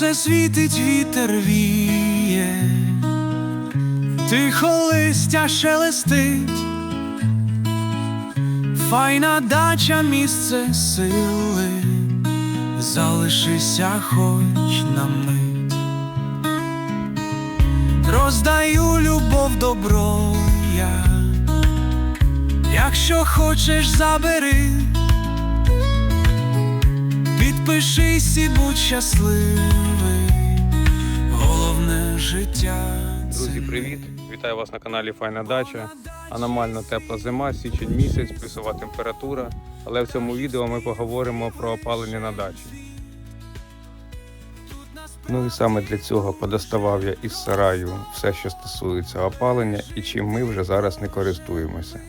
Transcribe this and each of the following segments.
Сонце світить, вітер віє, тихо листя шелестить, файна дача місце сили, залишися хоч на мить. Роздаю любов добро я, якщо хочеш, забери. Підпишись і будь щасливий, життя. Друзі, привіт! Вітаю вас на каналі Файна Дача. Аномально тепла зима, січень місяць, плюсова температура. Але в цьому відео ми поговоримо про опалення на дачі. Ну і саме для цього подоставав я із сараю все, що стосується опалення і чим ми вже зараз не користуємося.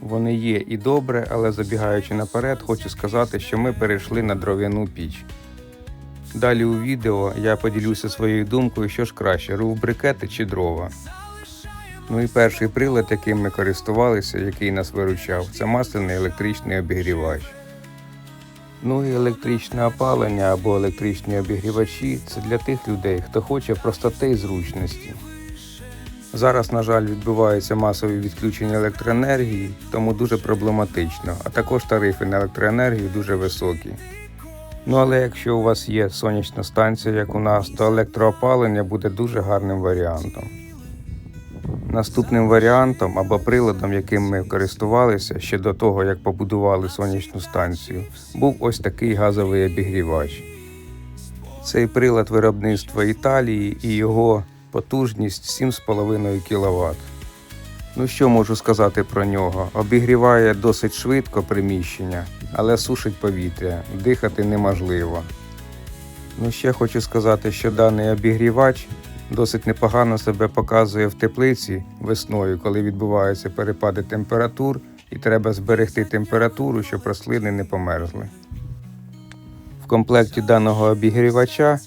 Вони є і добре, але забігаючи наперед, хочу сказати, що ми перейшли на дров'яну піч. Далі у відео я поділюся своєю думкою, що ж краще, рув-брикети чи дрова. Ну і перший прилад, яким ми користувалися, який нас виручав, це масляний електричний обігрівач. Ну і електричне опалення або електричні обігрівачі це для тих людей, хто хоче простоти і зручності. Зараз, на жаль, відбуваються масові відключення електроенергії, тому дуже проблематично, а також тарифи на електроенергію дуже високі. Ну але якщо у вас є сонячна станція, як у нас, то електроопалення буде дуже гарним варіантом. Наступним варіантом або приладом, яким ми користувалися ще до того, як побудували сонячну станцію, був ось такий газовий обігрівач. Цей прилад виробництва Італії і його потужність 7,5 кВт. Ну що можу сказати про нього? Обігріває досить швидко приміщення, але сушить повітря, дихати неможливо. Ну ще хочу сказати, що даний обігрівач досить непогано себе показує в теплиці весною, коли відбуваються перепади температур, і треба зберегти температуру, щоб рослини не померзли. В комплекті даного обігрівача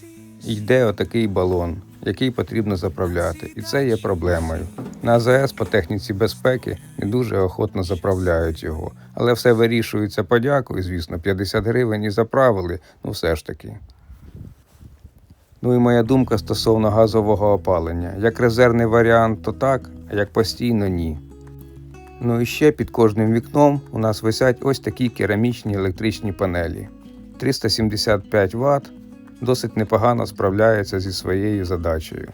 йде отакий балон, який потрібно заправляти, і це є проблемою. На АЗС по техніці безпеки не дуже охотно заправляють його, але все вирішується подякою, звісно, 50 гривень і заправили, ну все ж таки. Ну і моя думка стосовно газового опалення. Як резервний варіант, то так, а як постійно ні. Ну і ще під кожним вікном у нас висять ось такі керамічні електричні панелі. 375 Вт досить непогано справляється зі своєю задачею.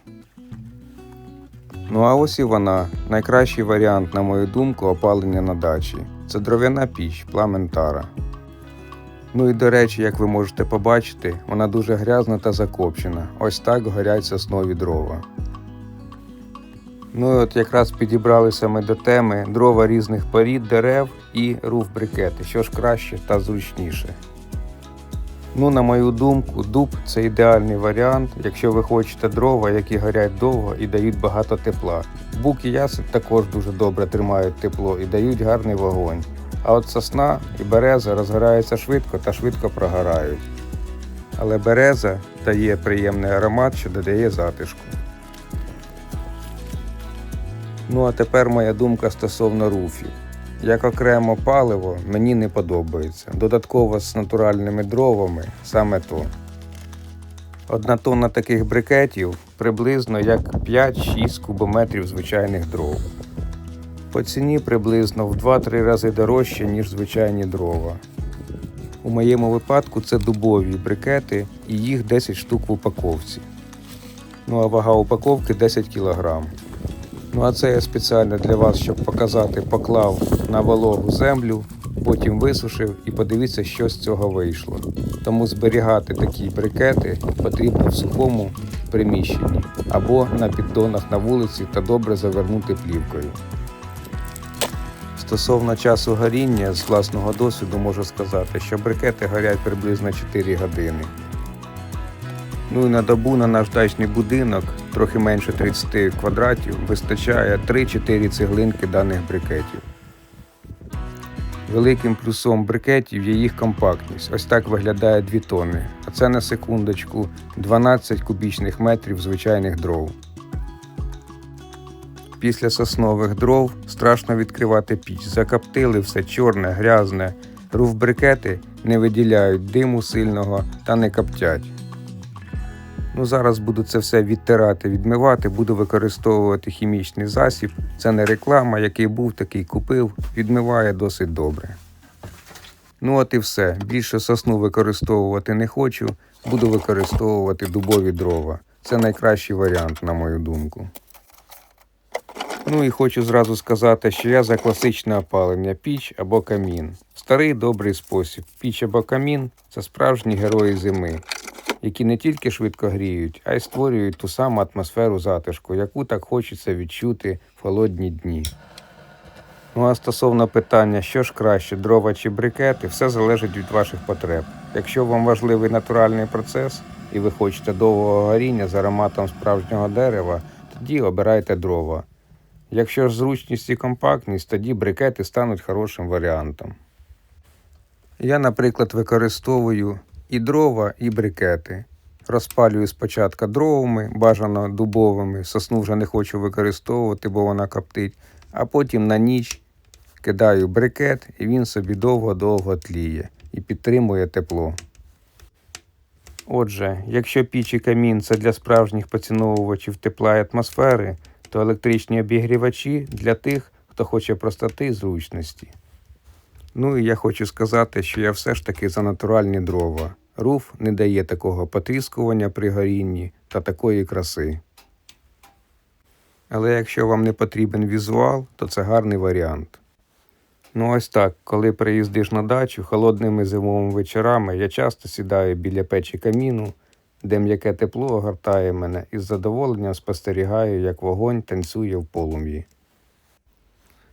Ну а ось і вона, найкращий варіант, на мою думку, опалення на дачі. Це дров'яна піч Пламентара. Ну і до речі, як ви можете побачити, вона дуже грязна та закопчена. Ось так горять соснові дрова. Ну і от якраз підібралися ми до теми дрова різних порід дерев і руф-брикети, що ж краще та зручніше. Ну, на мою думку, дуб це ідеальний варіант, якщо ви хочете дрова, які горять довго і дають багато тепла. Бук і ясень також дуже добре тримають тепло і дають гарний вогонь. А от сосна і береза розгораються швидко та швидко прогорають. Але береза дає приємний аромат, що додає затишку. Ну а тепер моя думка стосовно руфів. Як окремо паливо мені не подобається. Додатково з натуральними дровами саме то. Одна тонна таких брикетів приблизно як 5-6 кубометрів звичайних дров. По ціні приблизно в 2-3 рази дорожче, ніж звичайні дрова. У моєму випадку це дубові брикети і їх 10 штук в упаковці. Ну а вага упаковки 10 кг. Ну а це я спеціально для вас, щоб показати, поклав на вологу землю, потім висушив і подивіться, що з цього вийшло. Тому зберігати такі брикети потрібно в сухому приміщенні або на піддонах на вулиці та добре завернути плівкою. Стосовно часу горіння, з власного досвіду можу сказати, що брикети горять приблизно 4 години. Ну і на добу на наш дачний будинок, трохи менше 30 квадратів, вистачає 3-4 цеглинки даних брикетів. Великим плюсом брикетів є їх компактність. Ось так виглядає 2 тонни. А це на секундочку 12 кубічних метрів звичайних дров. Після соснових дров страшно відкривати піч. Закоптили все чорне, грязне. Руфбрикети не виділяють диму сильного та не коптять. Ну, зараз буду це все відтирати, відмивати, буду використовувати хімічний засіб. Це не реклама, який був, такий купив. Відмиває досить добре. Ну от і все. Більше сосну використовувати не хочу, буду використовувати дубові дрова. Це найкращий варіант, на мою думку. Ну і хочу зразу сказати, що я за класичне опалення піч або камін. Старий добрий спосіб. Піч або камін це справжні герої зими, які не тільки швидко гріють, а й створюють ту саму атмосферу затишку, яку так хочеться відчути в холодні дні. Ну а стосовно питання, що ж краще, дрова чи брикети, все залежить від ваших потреб. Якщо вам важливий натуральний процес і ви хочете довгого горіння з ароматом справжнього дерева, тоді обирайте дрова. Якщо ж зручність і компактність, тоді брикети стануть хорошим варіантом. Я, наприклад, використовую і дрова, і брикети. Розпалюю спочатку дровами, бажано дубовими, сосну вже не хочу використовувати, бо вона коптить, а потім на ніч кидаю брикет, і він собі довго-довго тліє і підтримує тепло. Отже, якщо піч і камін це для справжніх поціновувачів тепла і атмосфери, то електричні обігрівачі для тих, хто хоче простоти і зручності. Ну і я хочу сказати, що я все ж таки за натуральні дрова. Руф не дає такого потріскування при горінні та такої краси. Але якщо вам не потрібен візуал, то це гарний варіант. Ну ось так, коли приїздиш на дачу холодними зимовими вечорами, я часто сідаю біля печі каміну, де м'яке тепло огортає мене і з задоволенням спостерігаю, як вогонь танцює в полум'ї.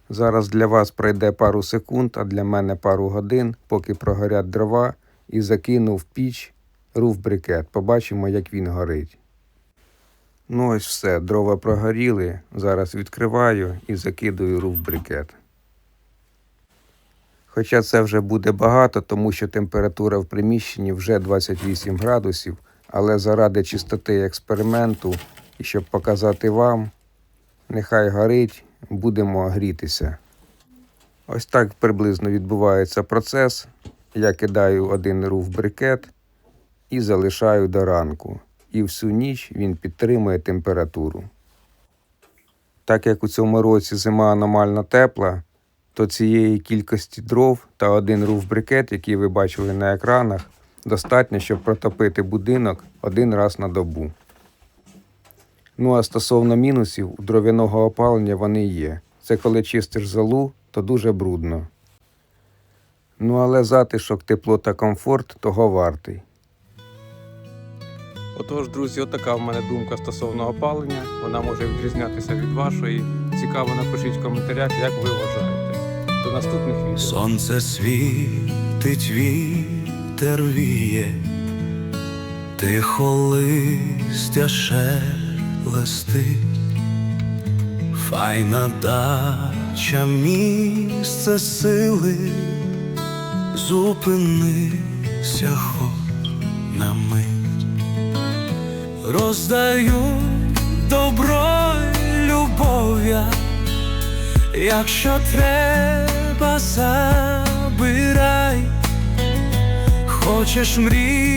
Зараз для вас пройде пару секунд, а для мене пару годин, поки прогорять дрова, і закину в піч руф брикет. Побачимо, як він горить. Ну ось все, дрова прогоріли. Зараз відкриваю і закидую руф брикет. Хоча це вже буде багато, тому що температура в приміщенні вже 28 градусів, але заради чистоти експерименту і щоб показати вам, нехай горить, будемо грітися. Ось так приблизно відбувається процес. Я кидаю один руф брикет і залишаю до ранку. І всю ніч він підтримує температуру. Так як у цьому році зима аномально тепла, то цієї кількості дров та один руф брикет, який ви бачили на екранах, достатньо, щоб протопити будинок один раз на добу. Ну а стосовно мінусів, у дров'яного опалення вони є. Це коли чистиш залу, то дуже брудно. Ну але затишок, тепло та комфорт того вартий. Отож, друзі, отака в мене думка стосовно опалення. Вона може відрізнятися від вашої. Цікаво, напишіть в коментарях, як ви вважаєте. До наступних відео. Сонце світить, вітер віє, тихо листя шелестить, файна дача, місце сили, зупинися хоч на мить. Роздаю добро й любов я Якщо треба, забирай, хочеш мрію